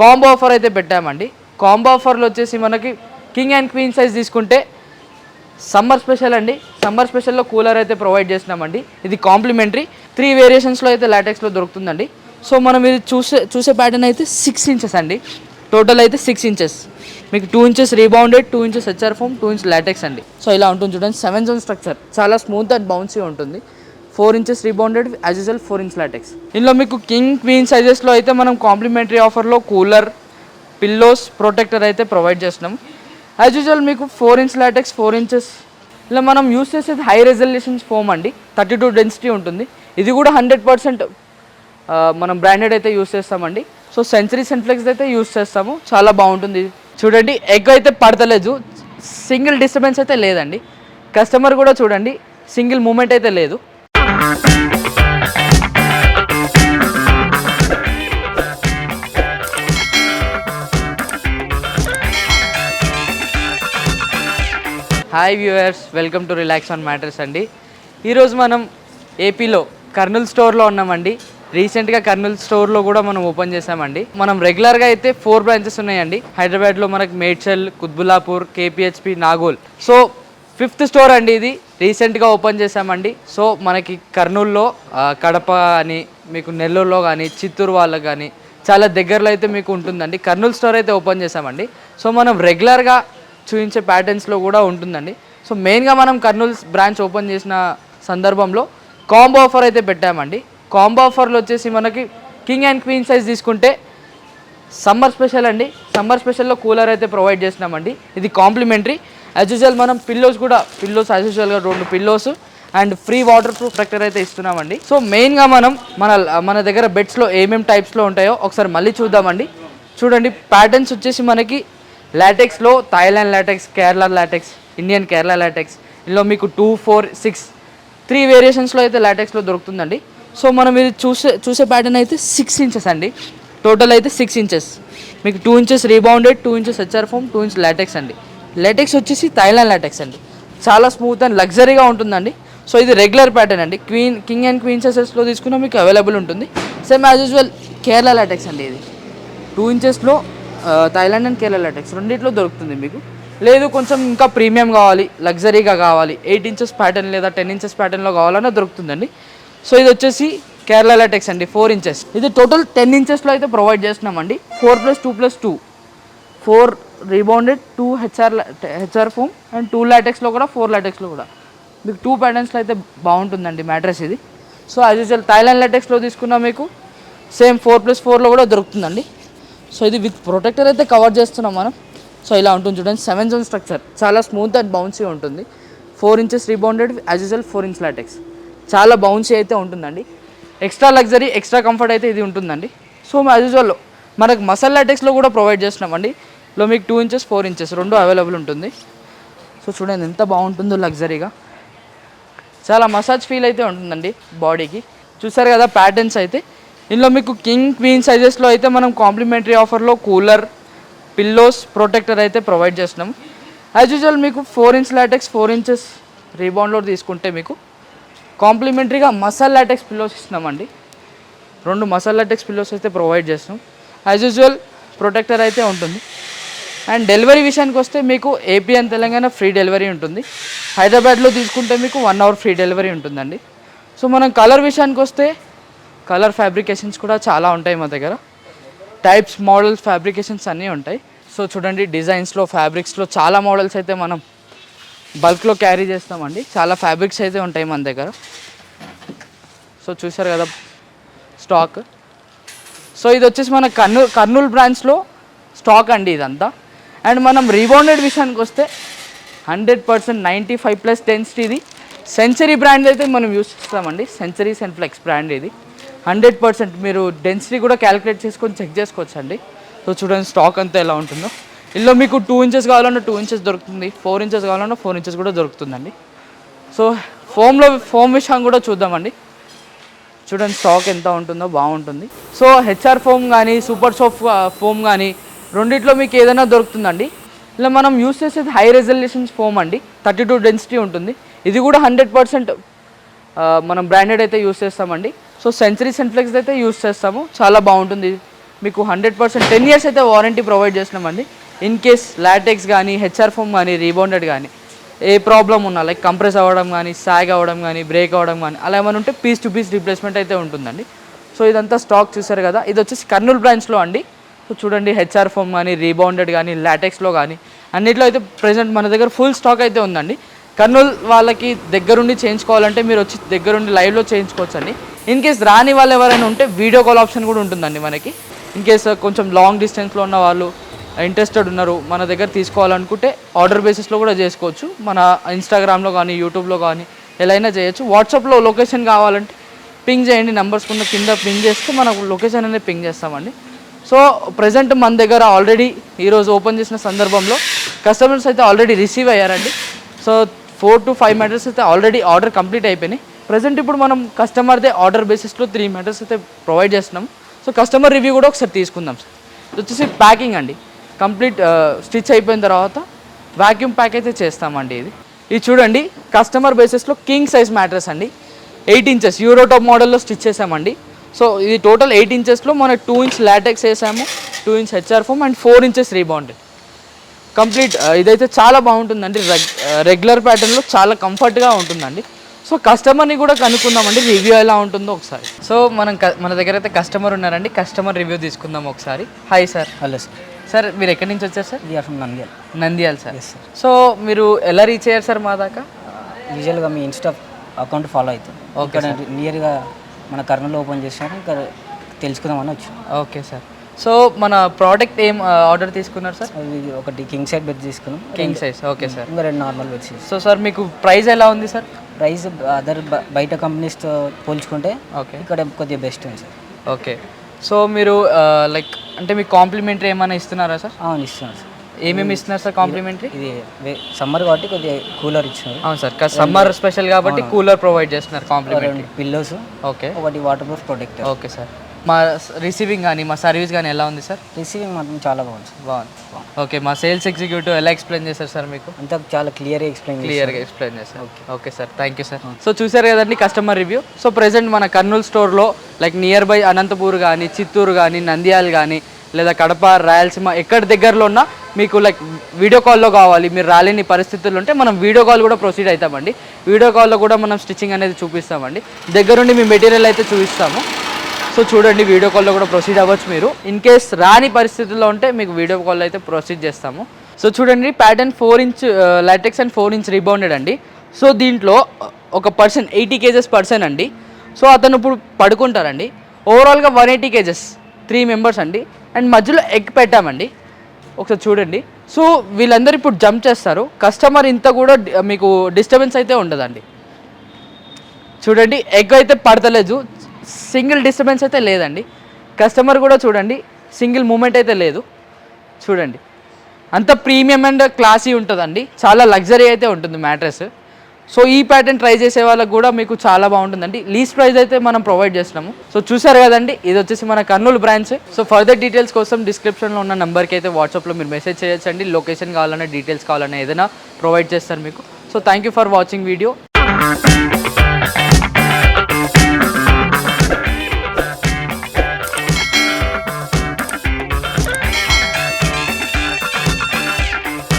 Combo offer అయితే పెట్టామండి. Combo ఆఫర్లో వచ్చేసి మనకి కింగ్ అండ్ క్వీన్ సైజ్ తీసుకుంటే సమ్మర్ స్పెషల్ అండి. సమ్మర్ స్పెషల్లో కూలర్ అయితే ప్రొవైడ్ చేసినామండి ఇది కాంప్లిమెంటరీ. త్రీ వేరియేషన్స్లో అయితే లాటెక్స్లో దొరుకుతుందండి. సో మనం ఇది చూసే చూసే ప్యాటర్న్ అయితే సిక్స్ ఇంచెస్ అండి. టోటల్ అయితే సిక్స్ ఇంచెస్ మీకు two inches rebounded two inches HR foam two inches latex అండి. సో ఇలా ఉంటుంది చూడండి. సెవెన్ జోన్ స్ట్రక్చర్ చాలా స్మూత్ అండ్ బౌన్సీ ఉంటుంది. Four inches rebounded as usual four inch latex ఇందులో మీకు కింగ్ క్వీన్ సైజెస్లో అయితే మనం కాంప్లిమెంటరీ ఆఫర్లో కూలర్ పిల్లోస్ ప్రొటెక్టర్ అయితే ప్రొవైడ్ చేస్తున్నాం. యాజ్ యూజువల్ మీకు four inch latex four inches ఇలా మనం యూస్ చేసేది హై రెజల్యూషన్స్ ఫోమ్ అండి. థర్టీ టూ డెన్సిటీ ఉంటుంది. ఇది కూడా హండ్రెడ్ పర్సెంట్ మనం బ్రాండెడ్ అయితే యూస్ చేస్తామండి. సో సెంచరీ సెన్ఫ్లెక్స్ అయితే యూస్ చేస్తాము. చాలా బాగుంటుంది. చూడండి ఎగ్ అయితే పడతలేదు. సింగిల్ డిస్టర్బెన్స్ అయితే లేదండి. కస్టమర్ కూడా చూడండి సింగిల్ మూమెంట్ అయితే లేదు. Hi viewers welcome to Relax On Mattress అండి. ఈరోజు మనం ఏపీలో కర్నూల్ స్టోర్లో ఉన్నామండి. రీసెంట్గా కర్నూల్ స్టోర్లో కూడా మనం ఓపెన్ చేసామండి మనం రెగ్యులర్గా అయితే ఫోర్ బ్రాంచెస్ ఉన్నాయండి. హైదరాబాద్లో మనకి Medchal Qutbullapur KPHB Nagole so fifth store అండి ఇది. రీసెంట్గా ఓపెన్ చేసామండి సో మనకి కర్నూల్లో కడప అని మీకు నెల్లూరులో కానీ చిత్తూరు వాళ్ళకు కానీ చాలా దగ్గరలో అయితే మీకు ఉంటుందండి. కర్నూలు స్టోర్ అయితే ఓపెన్ చేసామండి సో మనం రెగ్యులర్గా చూపించే ప్యాటర్న్స్లో కూడా ఉంటుందండి. సో మెయిన్గా మనం కర్నూలు బ్రాంచ్ ఓపెన్ చేసిన సందర్భంలో కాంబో ఆఫర్ అయితే పెట్టామండి. కాంబో ఆఫర్లో వచ్చేసి మనకి కింగ్ అండ్ క్వీన్ సైజ్ తీసుకుంటే సమ్మర్ స్పెషల్ అండి. సమ్మర్ స్పెషల్లో కూలర్ అయితే ప్రొవైడ్ చేసినామండి ఇది కాంప్లిమెంటరీ యాజ్ యూజువల్ మనం పిల్లోస్ కూడా పిల్లోస్ యాజ్ యూజువల్గా రెండు pillows and free waterproof protector అయితే ఇస్తున్నామండి. సో మెయిన్గా మనం మన మన దగ్గర బెడ్స్లో ఏమేమి టైప్స్లో ఉంటాయో ఒకసారి మళ్ళీ చూద్దామండి. చూడండి ప్యాటర్న్స్ వచ్చేసి మనకి లాటెక్స్లో Thailand latex Kerala latex Indian Kerala latex ఇందులో మీకు టూ ఫోర్ సిక్స్ త్రీ వేరియేషన్స్లో అయితే లాటెక్స్లో దొరుకుతుందండి. సో మనం ఇది చూసే చూసే ప్యాటర్న్ అయితే సిక్స్ ఇంచెస్ అండి. టోటల్ అయితే సిక్స్ ఇంచెస్ మీకు two inches rebounded two inches HR foam two inches latex అండి. లాటెక్స్ వచ్చేసి థైలాండ్ లాటెక్స్ అండి. చాలా స్మూత్ అండ్ లగ్జరీగా ఉంటుందండి. సో ఇది రెగ్యులర్ ప్యాటర్న్ అండి. క్వీన్ కింగ్ అండ్ క్వీన్ సైజెస్లో తీసుకున్నా మీకు అవైలబుల్ ఉంటుంది. Same as usual Kerala latex అండి ఇది. టూ ఇంచెస్లో థైలాండ్ అండ్ కేరళ లాటెక్స్ రెండిట్లో దొరుకుతుంది మీకు. లేదు కొంచెం ఇంకా ప్రీమియం కావాలి లగ్జరీగా కావాలి. ఎయిట్ ఇంచెస్ ప్యాటర్న్ లేదా టెన్ ఇంచెస్ ప్యాటర్న్లో కావాలన్నా దొరుకుతుందండి. సో ఇది వచ్చేసి కేరళ లాటెక్స్ అండి ఫోర్ ఇంచెస్. ఇది టోటల్ టెన్ ఇంచెస్లో అయితే ప్రొవైడ్ చేస్తున్నామండి. Four plus two plus two. Four rebounded two HR HR foam and two లాటెక్స్లో కూడా ఫోర్ లాటెక్స్లో కూడా. మీకు టూ ప్యాటర్న్స్లో అయితే బాగుంటుందండి మ్యాట్రెస్ ఇది. సో యాజ్ యూజువల్ థైలాండ్ లాటెక్స్లో తీసుకున్నా మీకు సేమ్ ఫోర్ ప్లస్ ఫోర్లో కూడా దొరుకుతుందండి. సో ఇది విత్ ప్రొటెక్టర్ అయితే కవర్ చేస్తున్నాం మనం. సో ఇలా ఉంటుంది చూడండి సెవెన్ జోన్ స్ట్రక్చర్ చాలా స్మూత్ అండ్ బౌన్సీ ఉంటుంది. Four inches rebounded as usual four inch latex చాలా బౌన్సీ అయితే ఉంటుందండి. ఎక్స్ట్రా లగ్జరీ ఎక్స్ట్రా కంఫర్ట్ అయితే ఇది ఉంటుందండి. సో యాజ్ యూజువల్ మనకు మసల్ లాటెక్స్లో కూడా ప్రొవైడ్ చేస్తున్నామండి. లో మీకు టూ ఇంచెస్ ఫోర్ ఇంచెస్ రెండు అవైలబుల్ ఉంటుంది. సో చూడండి ఎంత బాగుంటుందో లగ్జరీగా చాలా మసాజ్ ఫీల్ అయితే ఉంటుందండి బాడీకి చూసారు కదా ప్యాటర్న్స్ అయితే. ఇందులో మీకు కింగ్ క్వీన్ సైజెస్లో అయితే మనం కాంప్లిమెంటరీ ఆఫర్లో కూలర్ పిల్లోస్ ప్రొటెక్టర్ అయితే ప్రొవైడ్ చేస్తున్నాం. యాజ్ యూజువల్ మీకు four inch latex four inches రీబౌండ్లో తీసుకుంటే మీకు కాంప్లిమెంటరీగా మసాల్ లాటెక్స్ పిల్లోస్ ఇస్తున్నామండి. రెండు మసాల్ లాటెక్స్ పిల్లోస్ అయితే ప్రొవైడ్ చేస్తున్నాం. యాజ్ యూజువల్ ప్రొటెక్టర్ అయితే ఉంటుంది. అండ్ డెలివరీ విషయానికి వస్తే మీకు AP and Telangana free delivery ఉంటుంది. హైదరాబాద్లో తీసుకుంటే మీకు వన్ అవర్ ఫ్రీ డెలివరీ ఉంటుందండి. సో మనం కలర్ విషయానికి వస్తే కలర్ ఫ్యాబ్రికేషన్స్ కూడా చాలా ఉంటాయి మా దగ్గర. టైప్స్ మోడల్స్ ఫ్యాబ్రికేషన్స్ అన్నీ ఉంటాయి. సో చూడండి డిజైన్స్లో ఫ్యాబ్రిక్స్లో చాలా మోడల్స్ అయితే మనం బల్క్లో క్యారీ చేస్తామండి. చాలా ఫ్యాబ్రిక్స్ అయితే ఉంటాయి మన దగ్గర. సో చూసారు కదా స్టాక్ సో ఇది వచ్చేసి మన కర్నూలు కర్నూలు బ్రాంచ్లో స్టాక్ అండి ఇదంతా. అండ్ మనం రీబౌండెడ్ విషయానికి వస్తే hundred percent ninety five plus density ఇది. సెంచరీ బ్రాండ్ అయితే మనం యూస్ చేస్తామండి. సెంచరీ సెన్ఫ్లెక్స్ బ్రాండ్ ఇది. హండ్రెడ్ పర్సెంట్ మీరు డెన్సిటీ కూడా క్యాలిక్యులేట్ చేసుకొని చెక్ చేసుకోవచ్చు అండి సో చూడండి స్టాక్ అంతా ఎలా ఉంటుందో. ఇందులో మీకు టూ ఇంచెస్ కావాలన్నా టూ ఇంచెస్ దొరుకుతుంది. ఫోర్ ఇంచెస్ కావాలన్నా ఫోర్ ఇంచెస్ కూడా దొరుకుతుందండి. సో ఫోమ్లో ఫోమ్ విషయం కూడా చూద్దామండి. చూడండి స్టాక్ ఎంత ఉంటుందో బాగుంటుంది. సో హెచ్ఆర్ ఫోమ్ కానీ సూపర్ సోఫ్ ఫోమ్ కానీ రెండిట్లో మీకు ఏదైనా దొరుకుతుందండి. ఇలా మనం యూస్ చేసేది హై రెజల్యూషన్స్ ఫోమ్ అండి. థర్టీ టూ డెన్సిటీ ఉంటుంది. ఇది కూడా హండ్రెడ్ పర్సెంట్ మనం బ్రాండెడ్ అయితే యూస్ చేస్తామండి. సో సెంచరీ సెన్ఫ్లెక్స్ అయితే యూస్ చేస్తాము. చాలా బాగుంటుంది. మీకు హండ్రెడ్ పర్సెంట్ టెన్ ఇయర్స్ అయితే వారంటీ ప్రొవైడ్ చేసినామండి ఇన్ కేస్ లాటెక్స్ కానీ హెచ్ఆర్ ఫోమ్ కానీ రీబౌండెడ్ కానీ ఏ ప్రాబ్లం ఉన్నా లైక్ కంప్రెస్ అవ్వడం కానీ సాగ్ అవ్వడం కానీ బ్రేక్ అవ్వడం కానీ అలా ఏమైనా ఉంటే పీస్ టు పీస్ రీప్లేస్మెంట్ అయితే ఉంటుందండి. సో ఇదంతా స్టాక్ చూసారు కదా ఇది వచ్చేసి కర్నూలు బ్రాంచ్లో అండి. సో చూడండి హెచ్ఆర్ ఫోమ్ కానీ రీబౌండెడ్ కానీ లాటెక్స్లో కానీ అన్నిట్లో అయితే ప్రజెంట్ మన దగ్గర ఫుల్ స్టాక్ అయితే ఉందండి. కర్నూలు వాళ్ళకి దగ్గరుండి చేయించుకోవాలంటే మీరు వచ్చి దగ్గరుండి లైవ్లో చేయించుకోవచ్చు అండి ఇన్ కేస్ రాని వాళ్ళు ఎవరైనా ఉంటే వీడియో కాల్ ఆప్షన్ కూడా ఉంటుందండి మనకి. ఇన్ కేస్ uh, కొంచెం లాంగ్ డిస్టెన్స్లో ఉన్న వాళ్ళు uh, ఇంట్రెస్టెడ్ ఉన్నారు మన దగ్గర తీసుకోవాలనుకుంటే ఆర్డర్ బేసిస్లో కూడా చేసుకోవచ్చు. మన ఇన్స్టాగ్రామ్లో కానీ యూట్యూబ్లో కానీ ఎలా అయినా చేయొచ్చు. వాట్సాప్లో లొకేషన్ కావాలంటే పింగ్ చేయండి. నెంబర్స్ ఉన్న కింద పింగ్ చేస్తే మనకు లొకేషన్ అనేది పింగ్ చేస్తామండి. సో ప్రజెంట్ మన దగ్గర ఆల్రెడీ ఈరోజు ఓపెన్ చేసిన సందర్భంలో కస్టమర్స్ అయితే ఆల్రెడీ రిసీవ్ అయ్యారండి. So four to five mattress అయితే ఆల్రెడీ ఆర్డర్ కంప్లీట్ అయిపోయినాయి. ప్రజెంట్ ఇప్పుడు మనం కస్టమర్దే ఆర్డర్ బేసిస్లో త్రీ మ్యాటర్స్ అయితే ప్రొవైడ్ చేస్తున్నాం. సో కస్టమర్ రివ్యూ కూడా ఒకసారి తీసుకుందాం సార్. వచ్చేసి ప్యాకింగ్ అండి. కంప్లీట్ స్టిచ్ uh, అయిపోయిన తర్వాత వ్యాక్యూమ్ ప్యాక్ అయితే చేస్తామండి ఇది. ఇది చూడండి కస్టమర్ బేసిస్లో కింగ్ సైజ్ మ్యాట్రస్ అండి. ఎయిట్ ఇంచెస్ యూరోటాప్ మోడల్లో స్టిచ్ చేసామండి. సో ఇది టోటల్ ఎయిట్ ఇంచెస్లో మనం టూ ఇంచ్ లాటెక్స్ వేసాము two inch HR foam and four inches rebounded complete ఇదైతే చాలా బాగుంటుందండి. రెగ్ రెగ్యులర్ ప్యాటర్న్లో చాలా కంఫర్ట్గా ఉంటుందండి. సో కస్టమర్ని కూడా కనుక్కుందామండి. రివ్యూ ఎలా ఉంటుందో ఒకసారి. సో మనం మన దగ్గర అయితే కస్టమర్ ఉన్నారండి. కస్టమర్ రివ్యూ తీసుకుందాం ఒకసారి. Hi sir hello sir sir మీరు ఎక్కడి నుంచి వచ్చారు sir we are from Nandyal Nandyal sir yes sir so మీరు ఎలా రీచ్ అయ్యారు సార్ మా దాకా? యూజువల్గా మీ ఇన్స్టా అకౌంట్ ఫాలో అవుతుంది. ఓకే నియర్గా మన కర్నూలు ఓపెన్ చేసినారు ఇంకా తెలుసుకుందామని వచ్చాను ఓకే సార్ సో మన ప్రోడక్ట్ ఏం ఆర్డర్ తీసుకున్నారు సార్ అది ఒకటి కింగ్ సైడ్ బెడ్ తీసుకున్నాం. కింగ్ సైజ్ ఓకే సార్ ఇంకా రెండు నార్మల్ బెడ్స్ సో సార్ మీకు ప్రైస్ ఎలా ఉంది సార్ ప్రైస్ అదర్ బయట కంపెనీస్తో పోల్చుకుంటే ఓకే ఇక్కడ కొద్దిగా బెస్ట్ ఉంది సార్ ఓకే సో మీరు లైక్ అంటే మీకు కాంప్లిమెంటరీ ఏమైనా ఇస్తున్నారా సార్ అవును ఇస్తున్నాను సార్ ఏమేమి ఇస్తున్నారు సార్ కాంప్లిమెంటరీ ఇది సమ్మర్ కాబట్టి కొద్దిగా కూలర్ ఇచ్చినారు. అవును సార్ సమ్మర్ స్పెషల్ కాబట్టి కూలర్ ప్రొవైడ్ చేస్తున్నారు కాంప్లిమెంటరీ పిల్లోస్ ఓకే ఒకటి waterproof protector okay sir మా రిసీవింగ్ కానీ మా సర్వీస్ కానీ ఎలా ఉంది సార్ రిసీవింగ్ మాత్రం చాలా బాగుంది సార్ బాగుంది. ఓకే మా సేల్స్ ఎగ్జిక్యూటివ్ ఎలా ఎక్స్ప్లెయిన్ చేశారు సార్ మీకు? అంతా చాలా క్లియర్గా ఎక్స్ప్లెయిన్ క్లియర్గా ఎక్స్ప్లెయిన్ చేశారు. Okay sir thank you sir so చూసారు కదండి కస్టమర్ రివ్యూ సో ప్రెసెంట్ మన కర్నూలు స్టోర్లో లైక్ నియర్ బై అనంతపూర్ కానీ చిత్తూరు కానీ నంద్యాల కానీ లేదా కడప రాయలసీమ ఎక్కడ దగ్గరలో ఉన్నా మీకు లైక్ వీడియో కాల్లో కావాలి మీరు రాలేని పరిస్థితులు ఉంటే మనం వీడియో కాల్ కూడా ప్రొసీడ్ అవుతామండి. వీడియో కాల్లో కూడా మనం స్టిచ్చింగ్ అనేది చూపిస్తామండి. దగ్గరుండి మీ మెటీరియల్ అయితే చూపిస్తాము. సో చూడండి వీడియో కాల్లో కూడా ప్రొసీడ్ అవ్వచ్చు మీరు. ఇన్ కేస్ రాని పరిస్థితుల్లో ఉంటే మీకు వీడియో కాల్ అయితే ప్రొసీడ్ చేస్తాము. సో చూడండి pattern four inch latex and four inch rebounded అండి. సో దీంట్లో ఒక పర్సన్ ఎయిటీ కేజెస్ పర్సన్ అండి. సో అతను ఇప్పుడు పడుకుంటారండి. ఓవరాల్గా one eighty kgs three members అండి. అండ్ మధ్యలో ఎగ్ పెట్టామండి. ఒకసారి చూడండి. సో వీళ్ళందరూ ఇప్పుడు జంప్ చేస్తారు. కస్టమర్ ఇంత కూడా uh, మీకు డిస్టర్బెన్స్ అయితే ఉండదండి. చూడండి ఎగ్ అయితే పడతలేదు. సింగిల్ డిస్టర్బెన్స్ అయితే లేదండి. కస్టమర్ కూడా చూడండి సింగిల్ మూమెంట్ అయితే లేదు. చూడండి. అంత ప్రీమియం అండ్ క్లాసీ ఉంటుందండి. చాలా లగ్జరీ అయితే ఉంటుంది మ్యాట్రెస్. సో ఈ ప్యాటర్న్ ట్రై చేసే వాళ్ళకి కూడా మీకు చాలా బాగుంటుందండి. లీస్ట్ ప్రైస్ అయితే మనం ప్రొవైడ్ చేస్తున్నాము. సో చూసారు కదండి ఇది వచ్చేసి మన Kurnool branch. So further details కోసం డిస్క్రిప్షన్లో ఉన్న నెంబర్కి అయితే వాట్సాప్లో మీరు మెసేజ్ చేయొచ్చండి. లొకేషన్ కావాలన్నా డీటెయిల్స్ కావాలన్నా ఏదైనా ప్రొవైడ్ చేస్తారు మీకు. So thank you for watching video.